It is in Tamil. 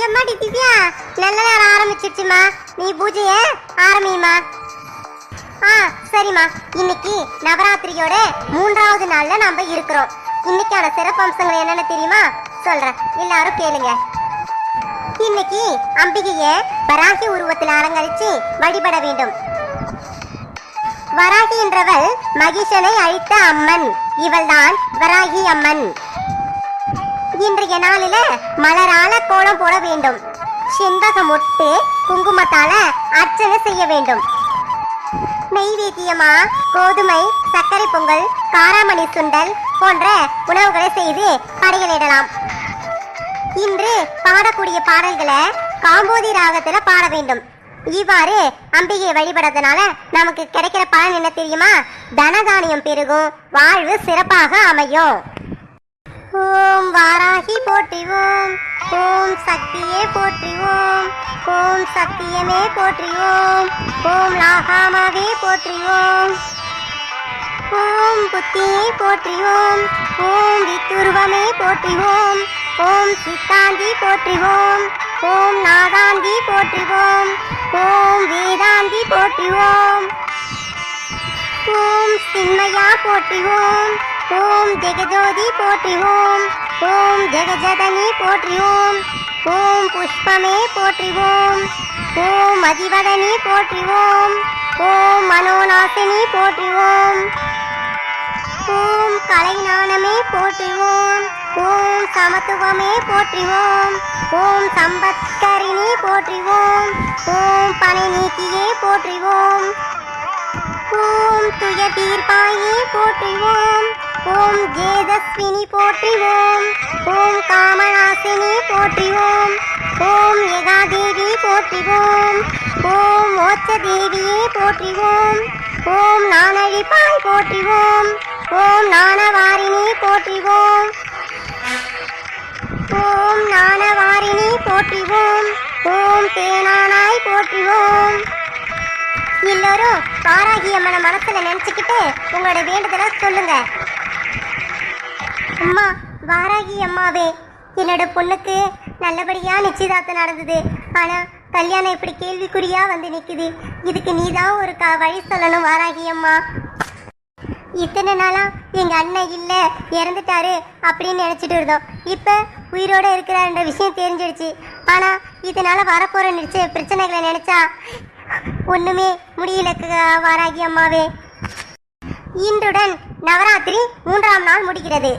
சரிம்மா நீ பூஜைய ஆரம்பியுமா? ஆ சரிம்மா. இன்னைக்கு நவராத்திரியோட மூன்றாவது நாள்ல நம்ம இருக்கிறோம். இன்னைக்கான சிறப்பம்சங்கள் என்னன்னு தெரியுமா? சொல்றேன். எல்லாரும் கேளுங்க. இன்னைக்கு அம்பிகைய வராகி உருவத்தில் அலங்கரிச்சு வழிபட வேண்டும். வராகி என்றவள் மகிஷனை அழித்த அம்மன். இவள்தான் வராகி அம்மன். இன்றைய நாளில மலரால கோலம் போட வேண்டும். செண்பக குங்குமத்தால அர்ச்சனை செய்ய வேண்டும். நெய்வேத்தியமா கோதுமை சர்க்கரை பொங்கல் காராமணி சுண்டல் போன்ற உணவுகளை செய்து படையலிடலாம். இன்று பாடக்கூடிய பாடல்களை காம்போதி ராகத்துல பாட வேண்டும். இவ்வாறு அம்பிகையை வழிபடுறதுனால நமக்கு கிடைக்கிற பலன் என்ன தெரியுமா? தனதானியம் பெருகும் வாழ்வு சிறப்பாக அமையும். ஓம் வாராகி போற்றிவோம். ஓம் சக்தியே போற்றிவோம். ஓம் சத்தியமே போற்றிவோம். ஓம் லாகாமாவே போற்றிவோம். ஓம் புத்தியை போற்றிவோம். ஓம் வித்துருவமே போற்றிவோம். ஓம் சித்தாந்தி போற்றிவோம். ஓம் நாதாந்தி போற்றிவோம். ஓம் வேதாந்தி போற்றிவோம். ஓம் சின்மயா போற்றிவோம். ஓம் ஜெகஜோதி போற்றிவோம் ஓம். ஜெகஜதனி போற்றிவோம் ஓம். புஷ்பமே போற்றிவோம் ஓம். அதிவதனி போற்றிவோம் ஓம். மனோநாசினி போற்றிவோம் ஓம். கலைஞானமே போற்றிவோம் ஓம். சமத்துவமே போற்றிவோம் ஓம். சம்பத்கரிணி போற்றிவோம் ஓம். பனை நீக்கியே போற்றிவோம் ஓம். துய தீர்ப்பாயே போற்றுவோம் ஓம் ஜேதஸ்வினி போற்றுவோம் ஓம் காமநாசினி போற்றுவோம் ஓம் யகாதேவி போற்றுவோம் ஓம் மோட்ச தேவியே போற்றுவோம் ஓம் நானழிப்பாய் போற்றுவோம் ஓம் நாணவாரிணி போற்றுவோம் ஓம் நாணவாரிணி போற்றுவோம் ஓம் தேனானாய் போற்றுவோம் எல்லோரும் வாராகி அம்மனை மனசுல நினைச்சுக்கிட்டு உங்களோட வேண்டுதலை சொல்லுங்க. அம்மா வாராகி அம்மாவே என்னோட பொண்ணுக்கு நல்லபடியா நிச்சயதார்த்தம் நடந்தது. ஆனா கல்யாணம் இப்படி கேள்விக்குறியா வந்து நிக்குது. இதுக்கு நீதான் ஒரு க வழி சொல்லணும் வாராகி அம்மா. இத்தனை நாளா எங்க அண்ணன் இல்ல இறந்துட்டாரு அப்படின்னு நினைச்சிட்டு இருந்தோம். இப்ப உயிரோட இருக்கிறாருன்ற விஷயம் தெரிஞ்சிடுச்சு. ஆனா இதனால வரப்போற நிச்சய பிரச்சனைகளை நினைச்சா ஒண்ணுமே முடியல வாராகி அம்மாவே. இன்றுடன் நவராத்திரி மூன்றாம் நாள் முடிகிறது.